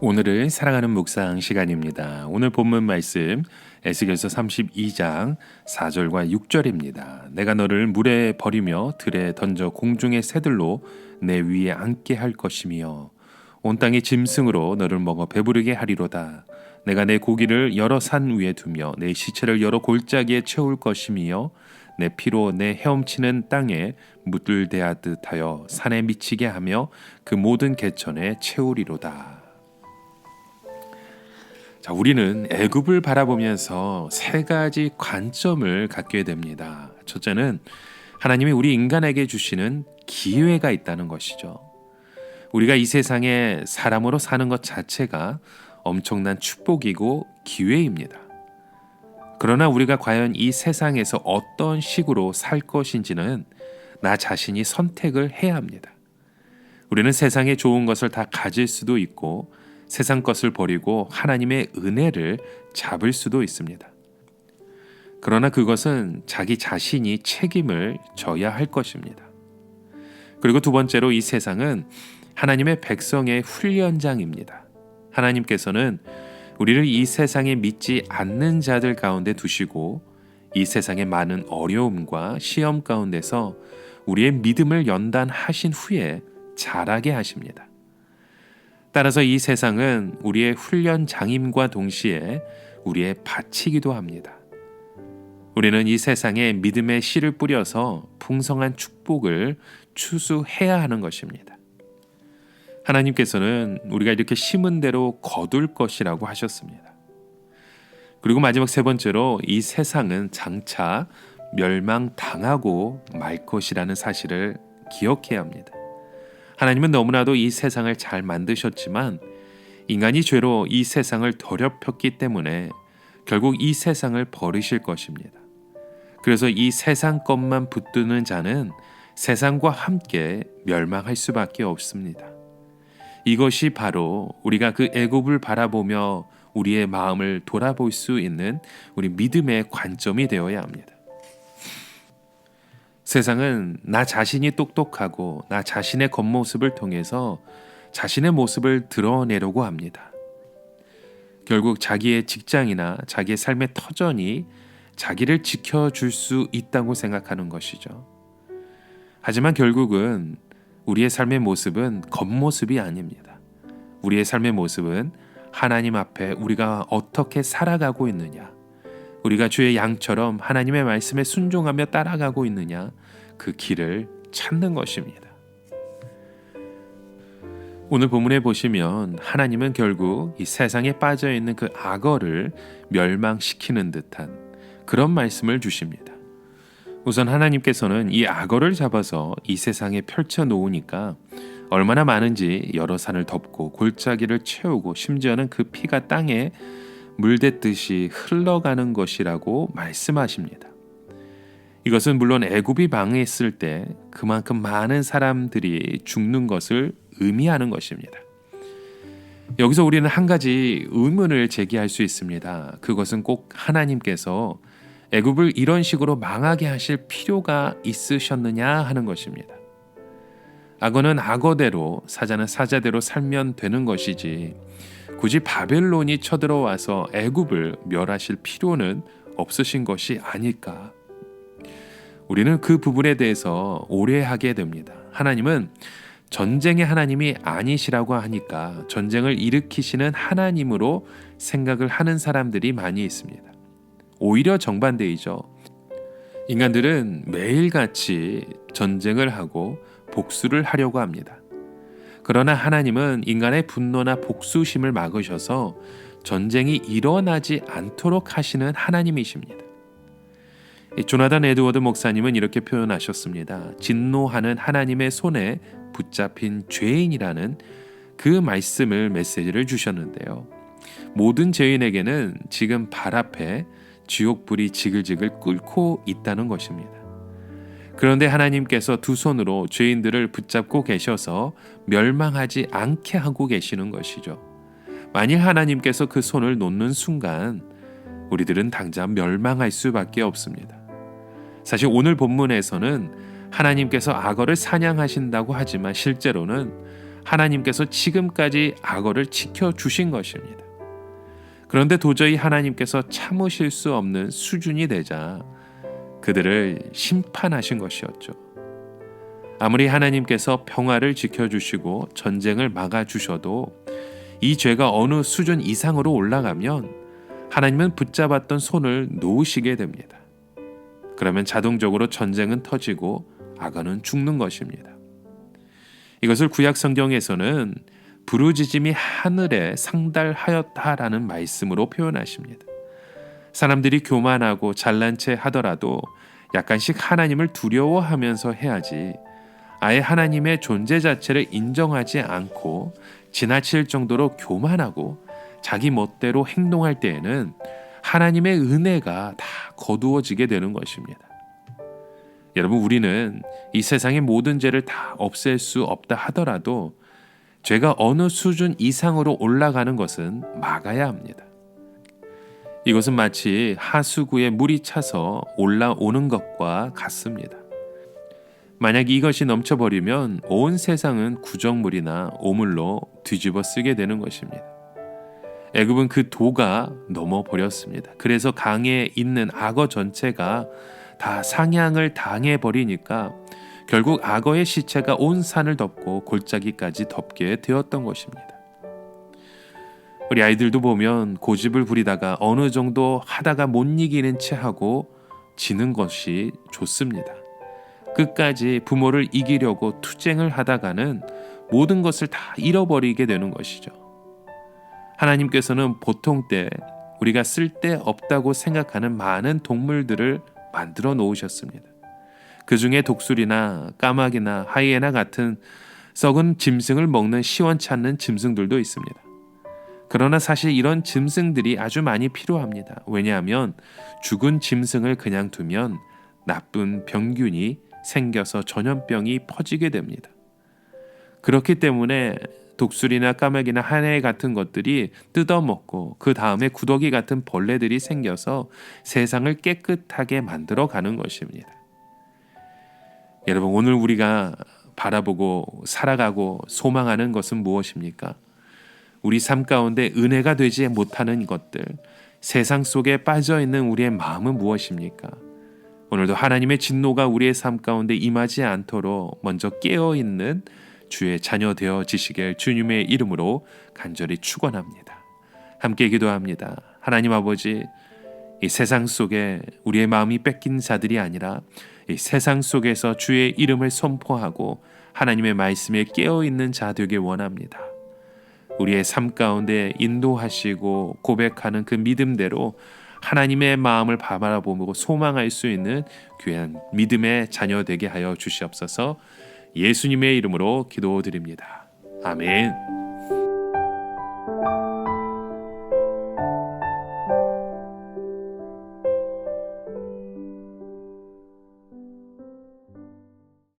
오늘은 사랑하는 묵상 시간입니다. 오늘 본문 말씀 에스겔서 32장 4절과 6절입니다. 내가 너를 물에 버리며 들에 던져 공중의 새들로 내 위에 앉게 할 것이며 온 땅의 짐승으로 너를 먹어 배부르게 하리로다. 내가 내 고기를 여러 산 위에 두며 내 시체를 여러 골짜기에 채울 것이며 내 피로 내 헤엄치는 땅에 묻들대하듯 하여 산에 미치게 하며 그 모든 개천에 채우리로다. 자, 우리는 애굽을 바라보면서 세 가지 관점을 갖게 됩니다. 첫째는 하나님이 우리 인간에게 주시는 기회가 있다는 것이죠. 우리가 이 세상에 사람으로 사는 것 자체가 엄청난 축복이고 기회입니다. 그러나 우리가 과연 이 세상에서 어떤 식으로 살 것인지는 나 자신이 선택을 해야 합니다. 우리는 세상에 좋은 것을 다 가질 수도 있고 세상 것을 버리고 하나님의 은혜를 잡을 수도 있습니다. 그러나 그것은 자기 자신이 책임을 져야 할 것입니다. 그리고 두 번째로 이 세상은 하나님의 백성의 훈련장입니다. 하나님께서는 우리를 이 세상에 믿지 않는 자들 가운데 두시고 이 세상의 많은 어려움과 시험 가운데서 우리의 믿음을 연단하신 후에 자라게 하십니다. 따라서 이 세상은 우리의 훈련 장임과 동시에 우리의 바치기도 합니다. 우리는 이 세상에 믿음의 씨를 뿌려서 풍성한 축복을 추수해야 하는 것입니다. 하나님께서는 우리가 이렇게 심은 대로 거둘 것이라고 하셨습니다. 그리고 마지막 세 번째로 이 세상은 장차 멸망당하고 말 것이라는 사실을 기억해야 합니다. 하나님은 너무나도 이 세상을 잘 만드셨지만 인간이 죄로 이 세상을 더럽혔기 때문에 결국 이 세상을 버리실 것입니다. 그래서 이 세상 것만 붙드는 자는 세상과 함께 멸망할 수밖에 없습니다. 이것이 바로 우리가 그 애굽을 바라보며 우리의 마음을 돌아볼 수 있는 우리 믿음의 관점이 되어야 합니다. 세상은 나 자신이 똑똑하고 나 자신의 겉모습을 통해서 자신의 모습을 드러내려고 합니다. 결국 자기의 직장이나 자기의 삶의 터전이 자기를 지켜줄 수 있다고 생각하는 것이죠. 하지만 결국은 우리의 삶의 모습은 겉모습이 아닙니다. 우리의 삶의 모습은 하나님 앞에 우리가 어떻게 살아가고 있느냐, 우리가 주의 양처럼 하나님의 말씀에 순종하며 따라가고 있느냐 그 길을 찾는 것입니다. 오늘 본문에 보시면 하나님은 결국 이 세상에 빠져 있는 그 악어를 멸망시키는 듯한 그런 말씀을 주십니다. 우선 하나님께서는 이 악어를 잡아서 이 세상에 펼쳐 놓으니까 얼마나 많은지 여러 산을 덮고 골짜기를 채우고 심지어는 그 피가 땅에 물댔듯이 흘러가는 것이라고 말씀하십니다. 이것은 물론 애굽이 망했을 때 그만큼 많은 사람들이 죽는 것을 의미하는 것입니다. 여기서 우리는 한 가지 의문을 제기할 수 있습니다. 그것은 꼭 하나님께서 애굽을 이런 식으로 망하게 하실 필요가 있으셨느냐 하는 것입니다. 악어는 악어대로 사자는 사자대로 살면 되는 것이지 굳이 바벨론이 쳐들어와서 애굽을 멸하실 필요는 없으신 것이 아닐까. 우리는 그 부분에 대해서 오래하게 됩니다. 하나님은 전쟁의 하나님이 아니시라고 하니까 전쟁을 일으키시는 하나님으로 생각을 하는 사람들이 많이 있습니다. 오히려 정반대이죠. 인간들은 매일같이 전쟁을 하고 복수를 하려고 합니다. 그러나 하나님은 인간의 분노나 복수심을 막으셔서 전쟁이 일어나지 않도록 하시는 하나님이십니다. 조나단 에드워드 목사님은 이렇게 표현하셨습니다. 진노하는 하나님의 손에 붙잡힌 죄인이라는 그 말씀을 메시지를 주셨는데요. 모든 죄인에게는 지금 발 앞에 지옥불이 지글지글 끓고 있다는 것입니다. 그런데 하나님께서 두 손으로 죄인들을 붙잡고 계셔서 멸망하지 않게 하고 계시는 것이죠. 만일 하나님께서 그 손을 놓는 순간 우리들은 당장 멸망할 수밖에 없습니다. 사실 오늘 본문에서는 하나님께서 악어를 사냥하신다고 하지만 실제로는 하나님께서 지금까지 악어를 지켜 주신 것입니다. 그런데 도저히 하나님께서 참으실 수 없는 수준이 되자 그들을 심판하신 것이었죠. 아무리 하나님께서 평화를 지켜주시고 전쟁을 막아주셔도 이 죄가 어느 수준 이상으로 올라가면 하나님은 붙잡았던 손을 놓으시게 됩니다. 그러면 자동적으로 전쟁은 터지고 악어는 죽는 것입니다. 이것을 구약 성경에서는 부르짖음이 하늘에 상달하였다라는 말씀으로 표현하십니다. 사람들이 교만하고 잘난 체 하더라도 약간씩 하나님을 두려워하면서 해야지 아예 하나님의 존재 자체를 인정하지 않고 지나칠 정도로 교만하고 자기 멋대로 행동할 때에는 하나님의 은혜가 다 거두어지게 되는 것입니다. 여러분, 우리는 이 세상의 모든 죄를 다 없앨 수 없다 하더라도 죄가 어느 수준 이상으로 올라가는 것은 막아야 합니다. 이것은 마치 하수구에 물이 차서 올라오는 것과 같습니다. 만약 이것이 넘쳐버리면 온 세상은 구정물이나 오물로 뒤집어 쓰게 되는 것입니다. 애굽은 그 도가 넘어 버렸습니다. 그래서 강에 있는 악어 전체가 다 상향을 당해 버리니까 결국 악어의 시체가 온 산을 덮고 골짜기까지 덮게 되었던 것입니다. 우리 아이들도 보면 고집을 부리다가 어느 정도 하다가 못 이기는 채 하고 지는 것이 좋습니다. 끝까지 부모를 이기려고 투쟁을 하다가는 모든 것을 다 잃어버리게 되는 것이죠. 하나님께서는 보통 때 우리가 쓸데 없다고 생각하는 많은 동물들을 만들어 놓으셨습니다. 그 중에 독수리나 까마귀나 하이에나 같은 썩은 짐승을 먹는 않는 짐승들도 있습니다. 그러나 사실 이런 짐승들이 아주 많이 필요합니다. 왜냐하면 죽은 짐승을 그냥 두면 나쁜 병균이 생겨서 전염병이 퍼지게 됩니다. 그렇기 때문에 독수리나 까마귀나 하네 같은 것들이 뜯어먹고 그 다음에 구더기 같은 벌레들이 생겨서 세상을 깨끗하게 만들어 가는 것입니다. 여러분 오늘 우리가 바라보고 살아가고 소망하는 것은 무엇입니까? 우리 삶 가운데 은혜가 되지 못하는 것들, 세상 속에 빠져 있는 우리의 마음은 무엇입니까? 오늘도 하나님의 진노가 우리의 삶 가운데 임하지 않도록 먼저 깨어 있는 주의 자녀 되어 지시길 주님의 이름으로 간절히 축원합니다. 함께 기도합니다. 하나님 아버지 이 세상 속에 우리의 마음이 뺏긴 자들이 아니라 이 세상 속에서 주의 이름을 선포하고 하나님의 말씀에 깨어 있는 자 되길 원합니다. 우리의 삶 가운데 인도하시고 고백하는 그 믿음대로 하나님의 마음을 바라보고 소망할 수 있는 귀한 믿음의 자녀 되게 하여 주시옵소서. 예수님의 이름으로 기도드립니다. 아멘.